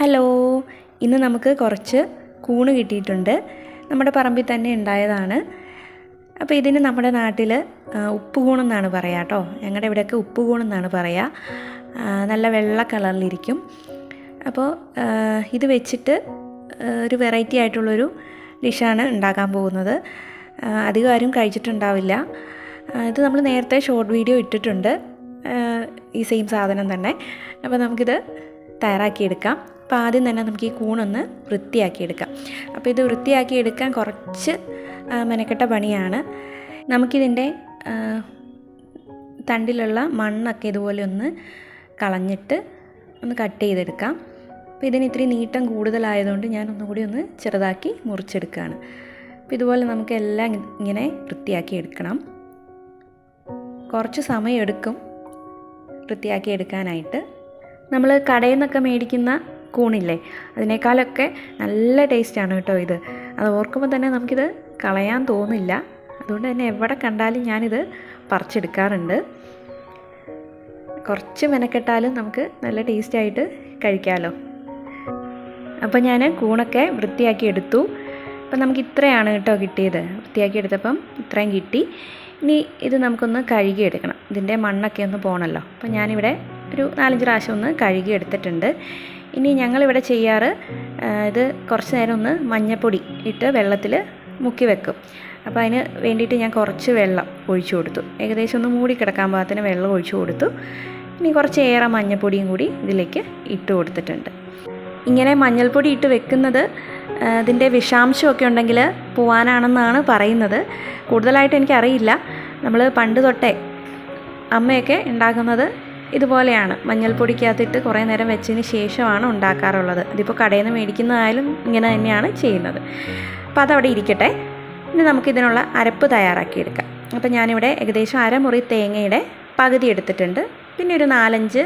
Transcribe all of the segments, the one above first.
Hello. ഇന്ന് നമുക്ക് കുറച്ച് കൂണ് കിട്ടിയിട്ടുണ്ട്. നമ്മുടെ പറമ്പിൽ തന്നെ ഉണ്ടായതാണ്. അപ്പോൾ ഇതിന് നമ്മുടെ നാട്ടിൽ ഉപ്പുകൂണെന്നാണ് പറയുക കേട്ടോ. ഞങ്ങളുടെ ഇവിടെയൊക്കെ ഉപ്പുകൂണെന്നാണ് പറയുക നല്ല വെള്ള കളറിലിരിക്കും അപ്പോൾ ഇത് വെച്ചിട്ട് ഒരു വെറൈറ്റി ആയിട്ടുള്ളൊരു ഡിഷാണ് ഉണ്ടാക്കാൻ പോകുന്നത്. അധികം ആരും കഴിച്ചിട്ടുണ്ടാവില്ല. ഇത് നമ്മൾ നേരത്തെ ഷോർട്ട് വീഡിയോ ഇട്ടിട്ടുണ്ട്. ഈ സെയിം സാധനം തന്നെ. അപ്പോൾ നമുക്കിത് തയ്യാറാക്കിയെടുക്കാം. അപ്പോൾ ആദ്യം തന്നെ നമുക്ക് ഈ കൂണൊന്ന് വൃത്തിയാക്കിയെടുക്കാം. അപ്പോൾ ഇത് വൃത്തിയാക്കിയെടുക്കാൻ കുറച്ച് മെനക്കെട്ട പണിയാണ്. നമുക്കിതിന്റെ തണ്ടിലുള്ള മണ്ണൊക്കെ ഇതുപോലെ ഒന്ന് കളഞ്ഞിട്ട് ഒന്ന് കട്ട് ചെയ്തെടുക്കാം. അപ്പോൾ ഇതിന് ഇത്തിരി നീട്ടം കൂടുതലായതുകൊണ്ട് ഞാൻ ഒന്നുകൂടി ഒന്ന് ചെറുതാക്കി മുറിച്ചെടുക്കുകയാണ്. അപ്പോൾ ഇതുപോലെ നമുക്ക് എല്ലാം ഇങ്ങനെ വൃത്തിയാക്കി എടുക്കണം കുറച്ച് സമയം എടുക്കും വൃത്തിയാക്കി എടുക്കാനായിട്ട് നമ്മൾ കടയിൽ നിന്നൊക്കെ മേടിക്കുന്ന കൂണില്ലേ അതിനേക്കാളൊക്കെ നല്ല ടേസ്റ്റാണ് കേട്ടോ ഇത്. അത് ഓർക്കുമ്പോൾ തന്നെ നമുക്കിത് കളയാൻ തോന്നില്ല. അതുകൊണ്ട് തന്നെ എവിടെ കണ്ടാലും ഞാനിത് പറിച്ചെടുക്കാറുണ്ട്. കുറച്ച് മെനക്കെട്ടാലും നമുക്ക് നല്ല ടേസ്റ്റായിട്ട് കഴിക്കാമല്ലോ അപ്പോൾ ഞാൻ കൂണൊക്കെ വൃത്തിയാക്കി എടുത്തു. അപ്പം നമുക്ക് ഇത്രയാണ് കേട്ടോ കിട്ടിയത്. വൃത്തിയാക്കി എടുത്തപ്പം ഇത്രയും കിട്ടി. ഇനി ഇത് നമുക്കൊന്ന് കഴുകി എടുക്കണം ഇതിന്റെ മണ്ണൊക്കെ ഒന്ന് പോകണമല്ലോ അപ്പം ഞാനിവിടെ ഒരു നാലഞ്ച് പ്രാവശ്യം ഒന്ന് കഴുകി എടുത്തിട്ടുണ്ട്. ഇനി ഞങ്ങളിവിടെ ചെയ്യാറ് ഇത് കുറച്ച് നേരം ഒന്ന് മഞ്ഞപ്പൊടി ഇട്ട് വെള്ളത്തിൽ മുക്കി വെക്കും. അപ്പോൾ അതിന് വേണ്ടിയിട്ട് ഞാൻ കുറച്ച് വെള്ളം ഒഴിച്ചു കൊടുത്തു. ഏകദേശം ഒന്ന് മൂടി കിടക്കാൻ പാകത്തിന് വെള്ളം ഒഴിച്ചു കൊടുത്തു. ഇനി കുറച്ച് ഏറെ മഞ്ഞപ്പൊടിയും കൂടി ഇതിലേക്ക് ഇട്ട് കൊടുത്തിട്ടുണ്ട്. ഇങ്ങനെ മഞ്ഞൾപ്പൊടി ഇട്ട് വെക്കുന്നത് അതിന്റെ വിഷാംശമൊക്കെ ഉണ്ടെങ്കിൽ പോവാനാണെന്നാണ് പറയുന്നത്. കൂടുതലായിട്ട് എനിക്കറിയില്ല. നമ്മൾ പണ്ട് തൊട്ടേ അമ്മയൊക്കെ ഉണ്ടാക്കുന്നത് ഇതുപോലെയാണ്. മഞ്ഞൾപ്പൊടിക്കകത്തിട്ട് കുറേ നേരം വെച്ചതിന് ശേഷമാണ് ഉണ്ടാക്കാറുള്ളത്. ഇതിപ്പോൾ കടയിൽ നിന്ന് മേടിക്കുന്നതായാലും ഇങ്ങനെ തന്നെയാണ് ചെയ്യുന്നത്. അപ്പോൾ അതവിടെ ഇരിക്കട്ടെ. ഇനി നമുക്കിതിനുള്ള അരപ്പ് തയ്യാറാക്കിയെടുക്കാം. അപ്പോൾ ഞാനിവിടെ ഏകദേശം അരമുറി തേങ്ങയുടെ പകുതി എടുത്തിട്ടുണ്ട്. പിന്നെ ഒരു നാലഞ്ച്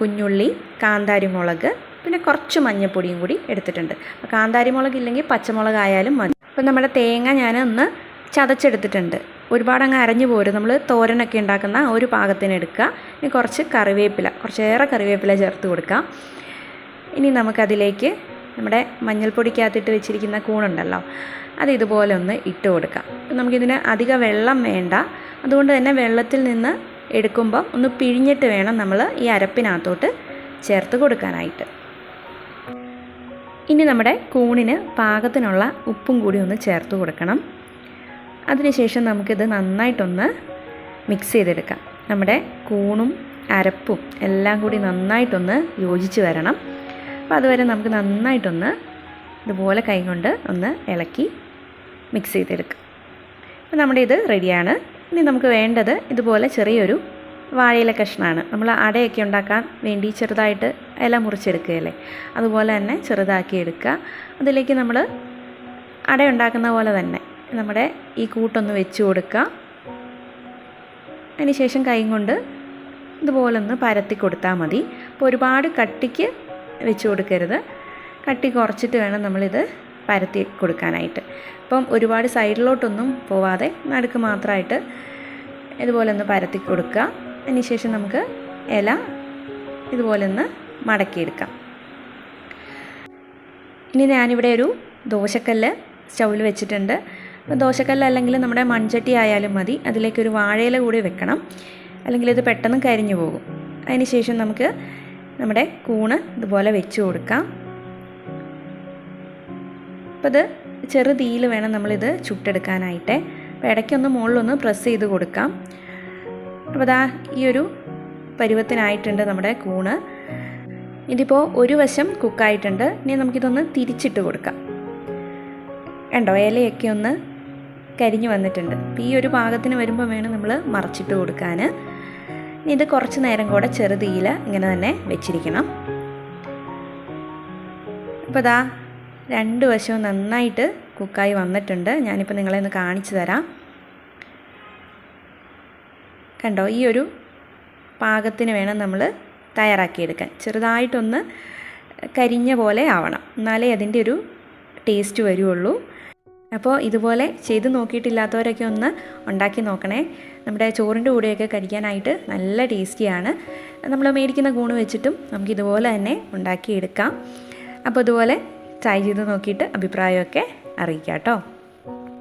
കുഞ്ഞുള്ളി കാന്താരി മുളക് പിന്നെ കുറച്ച് മഞ്ഞൾപ്പൊടിയും കൂടി എടുത്തിട്ടുണ്ട്. കാന്താരി മുളക് ഇല്ലെങ്കിൽ പച്ചമുളക് ആയാലും മതി. അപ്പോൾ നമ്മുടെ തേങ്ങ ഞാൻ ഒന്ന് ചതച്ചെടുത്തിട്ടുണ്ട്. ഒരുപാട് അങ്ങ് അരഞ്ഞു പോരും. നമ്മൾ തോരനൊക്കെ ഉണ്ടാക്കുന്ന ഒരു പാകത്തിന് എടുക്കുക. ഇനി കുറച്ച് കറിവേപ്പില കുറച്ചേറെ കറിവേപ്പില ചേർത്ത് കൊടുക്കാം ഇനി നമുക്കതിലേക്ക് നമ്മുടെ മഞ്ഞൾപ്പൊടിക്കകത്തിട്ട് വെച്ചിരിക്കുന്ന കൂണുണ്ടല്ലോ അത് ഇതുപോലെ ഒന്ന് ഇട്ട് കൊടുക്കാം നമുക്കിതിന് അധിക വെള്ളം വേണ്ട. അതുകൊണ്ട് തന്നെ വെള്ളത്തിൽ നിന്ന് എടുക്കുമ്പോൾ ഒന്ന് പിഴിഞ്ഞിട്ട് വേണം നമ്മൾ ഈ അരപ്പിനകത്തോട്ട് ചേർത്ത് കൊടുക്കാനായിട്ട്. ഇനി നമ്മുടെ കൂണിന് പാകത്തിനുള്ള ഉപ്പും കൂടി ഒന്ന് ചേർത്ത് കൊടുക്കണം. അതിനുശേഷം നമുക്കിത് നന്നായിട്ടൊന്ന് മിക്സ് ചെയ്തെടുക്കാം. നമ്മുടെ കൂണും അരപ്പും എല്ലാം കൂടി നന്നായിട്ടൊന്ന് യോജിച്ച് വരണം. അപ്പോൾ അതുവരെ നമുക്ക് നന്നായിട്ടൊന്ന് ഇതുപോലെ കൈകൊണ്ട് ഒന്ന് ഇളക്കി മിക്സ് ചെയ്തെടുക്കുക അപ്പോൾ നമ്മുടെ ഇത് റെഡിയാണ് ഇനി നമുക്ക് വേണ്ടത് ഇതുപോലെ ചെറിയൊരു വാഴയില കഷ്ണമാണ് നമ്മൾ അടയൊക്കെ ഉണ്ടാക്കാൻ വേണ്ടി ചെറുതായിട്ട് ഇല മുറിച്ചെടുക്കുകയല്ലേ അതുപോലെ തന്നെ ചെറുതാക്കി എടുക്കുക. അതിലേക്ക് നമ്മൾ അട ഉണ്ടാക്കുന്ന പോലെ തന്നെ നമ്മുടെ ഈ കൂട്ടൊന്ന് വെച്ച് കൊടുക്കുക അതിനുശേഷം കൈ കൊണ്ട് ഇതുപോലെ ഒന്ന് പരത്തി കൊടുത്താൽ മതി. അപ്പോൾ ഒരുപാട് കട്ടിക്ക് വെച്ച് കൊടുക്കരുത്. കട്ടി കുറച്ചിട്ട് വേണം നമ്മളിത് പരത്തി കൊടുക്കാനായിട്ട്. അപ്പം ഒരുപാട് സൈഡിലോട്ടൊന്നും പോവാതെ നടുക്ക് മാത്രമായിട്ട് ഇതുപോലെ ഒന്ന് പരത്തി കൊടുക്കുക അതിനുശേഷം നമുക്ക് ഇല ഇതുപോലെ ഒന്ന് മടക്കിയെടുക്കാം. ഇനി ഞാനിവിടെ ഒരു ദോശക്കല്ല് സ്റ്റൗവിൽ വെച്ചിട്ടുണ്ട്. അപ്പോൾ ദോശക്കല്ല് അല്ലെങ്കിൽ നമ്മുടെ മൺചട്ടി ആയാലും മതി. അതിലേക്കൊരു വാഴയില കൂടി വെക്കണം. അല്ലെങ്കിൽ ഇത് പെട്ടെന്ന് കരിഞ്ഞു പോകും. അതിനുശേഷം നമുക്ക് നമ്മുടെ കൂണ് ഇതുപോലെ വെച്ച് കൊടുക്കാം. അപ്പോൾ ഇത് ചെറു തീയിൽ വേണം നമ്മളിത് ചുട്ടെടുക്കാനായിട്ട്. അപ്പോൾ ഇടയ്ക്കൊന്ന് മുകളിലൊന്ന് പ്രസ് ചെയ്ത് കൊടുക്കാം. അപ്പോൾ ദാ ഈ ഒരു പരുവത്തിനായിട്ടുണ്ട് നമ്മുടെ കൂണ്. ഇതിപ്പോൾ ഒരു വശം കുക്കായിട്ടുണ്ട്. ഇനി നമുക്കിതൊന്ന് തിരിച്ചിട്ട് കൊടുക്കാം. കണ്ടോ? ഇലയൊക്കെ ഒന്ന് കരിഞ്ഞു വന്നിട്ടുണ്ട്. അപ്പോൾ ഈ ഒരു പാകത്തിന് വരുമ്പോൾ വേണം നമ്മൾ മറച്ചിട്ട് കൊടുക്കാൻ ഇനി ഇത് കുറച്ച് നേരം കൂടെ ചെറുതീയിൽ ഇങ്ങനെ തന്നെ വെച്ചിരിക്കണം. അപ്പോൾ ദാ രണ്ട് വശവും നന്നായിട്ട് കുക്കായി വന്നിട്ടുണ്ട്. ഞാനിപ്പോൾ നിങ്ങളെ ഒന്ന് കാണിച്ചു തരാം. കണ്ടോ ഈ ഒരു പാകത്തിന് വേണം നമ്മൾ തയ്യാറാക്കിയെടുക്കാൻ. ചെറുതായിട്ടൊന്ന് കരിഞ്ഞ പോലെ ആവണം. എന്നാലേ അതിന്റെ ഒരു ടേസ്റ്റ് വരുള്ളൂ. അപ്പോൾ ഇതുപോലെ ചെയ്ത് നോക്കിയിട്ടില്ലാത്തവരൊക്കെ ഒന്ന് ഉണ്ടാക്കി നോക്കണേ. നമ്മുടെ ചോറിന്റെ കൂടെയൊക്കെ കഴിക്കാനായിട്ട് നല്ല ടേസ്റ്റിയാണ്. നമ്മൾ മേടിക്കുന്ന കൂണ് വെച്ചിട്ടും നമുക്ക് ഇതുപോലെ തന്നെ ഉണ്ടാക്കിയെടുക്കാം. അപ്പോൾ ഇതുപോലെ ട്രൈ ചെയ്ത് നോക്കിയിട്ട് അഭിപ്രായമൊക്കെ അറിയിക്കാം കേട്ടോ.